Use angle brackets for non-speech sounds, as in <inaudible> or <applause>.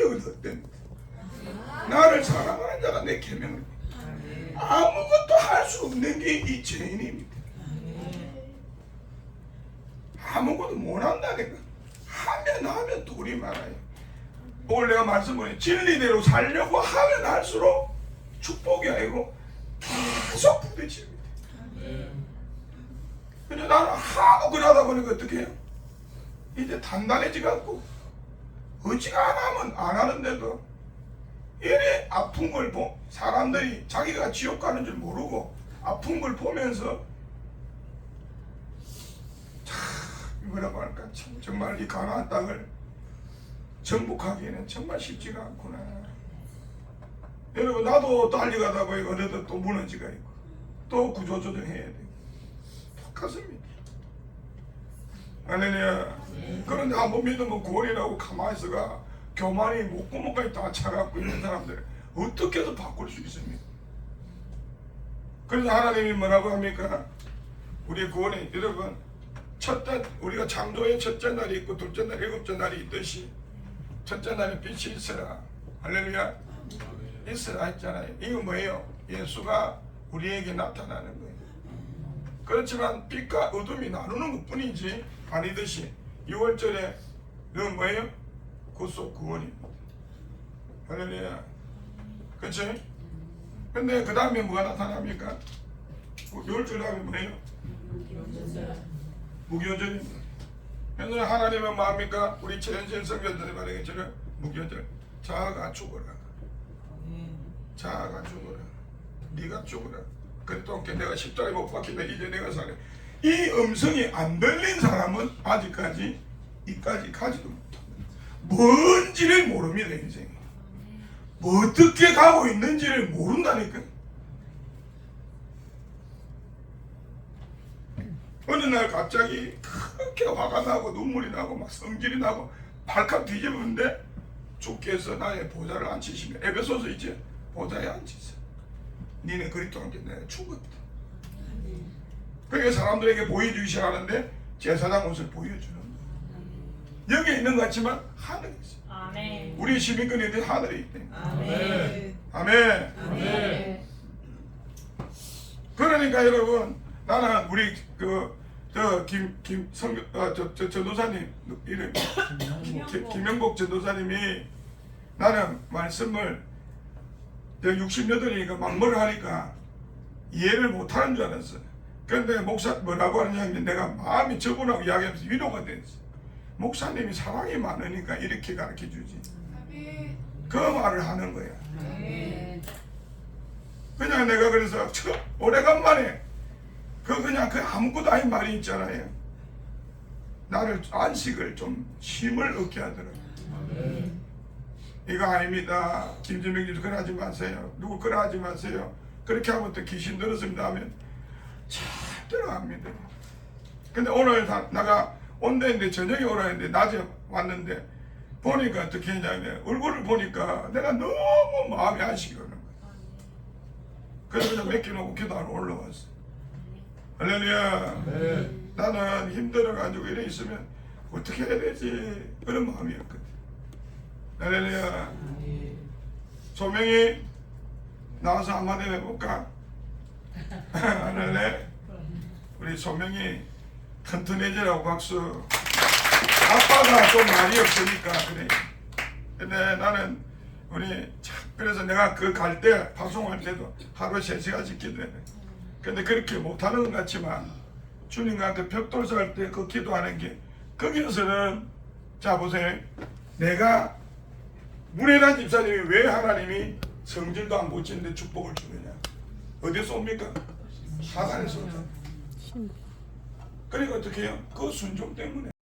능력을 얻답니다. 나를 사랑하는 자가 내 계명을 아무것도 할 수 없는 게 이 죄인입니다. 아무것도 못한다니까. 하면 하면 돌이 많아요. 오늘 내가 말씀드린 진리대로 살려고 하면 할수록 축복이 아니고 계속 부딪힙니다. 근데 나는 하도 그러다 보니까 어떻게 해요? 이제 단단해지갖고 의지가 안 하면 안 하는데도 이래 아픈 걸 보, 사람들이 자기가 지옥 가는 줄 모르고 아픈 걸 보면서 참 뭐라고 할까 참 정말 이 가나안 땅을 정복하기에는 정말 쉽지가 않구나. 여러분 나도 달려가다 보니까 어느덧 또 무너지가 있고 또 구조조정해야 되고 똑같습니다. 할렐루야. 그런데 한번 믿으면 구원이라고 가만히 있어가 교만이 목구멍까지 다 차갖고 있는 사람들 어떻게 해서 바꿀 수 있습니까? 그래서 하나님이 뭐라고 합니까? 우리 구원이 여러분 첫째 우리가 창조의 첫째 날이 있고 둘째 날 일곱째 날이 있듯이 첫째 날에 빛이 있어라 할렐루야 있어라 했잖아요 이거 뭐예요? 예수가 우리에게 나타나는 거예요 그렇지만 빛과 어둠이 나누는 것 뿐이지 아니듯이 6월절에는 뭐예요? 구속 구원입니다 할렐루야 그치? 근데 그 다음에 뭐가 나타납니까? 6월절 다음에 뭐예요? 무교절입니다. 그래서 하나님은 뭐합니까? 우리 최현실 성전들이 말하는 것처럼 무교절 자아가 죽어라. 자아가 죽어라. 네가 죽어라. 게 내가 십자가에 못 박히다 이제 내가 살래. 이 음성이 안 들린 사람은 아직까지 이까지 가지도 못합니다. 뭔지를 모릅니다 인생이. 뭐 어떻게 가고 있는지를 모른다니까. 어느 날 갑자기 그렇게 화가 나고 눈물이 나고 막 성질이 나고 발칵 뒤집었는데 주께서 나의 보좌를 앉히시면 에베소서 이제 보좌에 앉히세요. 니네 그리스도 함께 내가 죽었다. 그게 사람들에게 보여주기 시작하는데 제사장 옷을 보여주는 거예요. 여기 있는 것 같지만 하늘에 있어요. 아멘. 우리 시민권이 하늘에 있대. 아멘. 아멘. 아멘. 그러니까 여러분 나는 우리 그 저김김 성어저저 전도사님 이름 김- 김영복 전도사님이 나는 말씀을 저 68이니까 막뭘 하니까 이해를 못하는 줄 알았어. 그런데 목사 뭐라고 하냐면 내가 마음이 저분하고 이야기하면서 위로가 됐어. 목사님이 사랑이 많으니까 이렇게 가르쳐 주지. 그 말을 하는 거야. 그냥 내가 그래서 저 오래간만에 그 그냥 그 아무것도 아닌 말이 있잖아요. 나를 안식을 좀 힘을 얻게 하더라고요. 이거 아닙니다. 김준명 님 그러지 마세요. 누구 그러지 마세요. 그렇게 하면 또 귀신 들었습니다 하면 잘 들어갑니다. 근데 오늘 다, 나가 온다는데 저녁에 오라 했는데 낮에 왔는데 보니까 어떻게 했냐면 얼굴을 보니까 내가 너무 마음이 안식이 오는 거야. 그래서 그냥 맡겨놓고 기도하러 올라왔어. 할렐루야. 나는 힘들어가지고 이래 있으면 어떻게 해야 되지? 그런 마음이었거든. 할렐루야. 소명이 나와서 한마디 해볼까? <laughs> 할렐루야. 우리 소명이 튼튼해지라고 박수. 아빠가 좀 말이 없으니까 그래. 근데 나는 우리 참 그래서 내가 그 갈 때 방송할 때도 하루에 세 시간씩 기도해. 근데 그렇게 못하는 것 같지만 주님한테 벽돌 살 때 그 기도하는 게 거기에서는 자 보세요. 내가 문혜란 집사님이 왜 하나님이 성질도 안 고치는데 축복을 주느냐? 어디서 옵니까? 하늘에서 오잖아. 그러니까 어떻게 해요? 그 순종 때문에.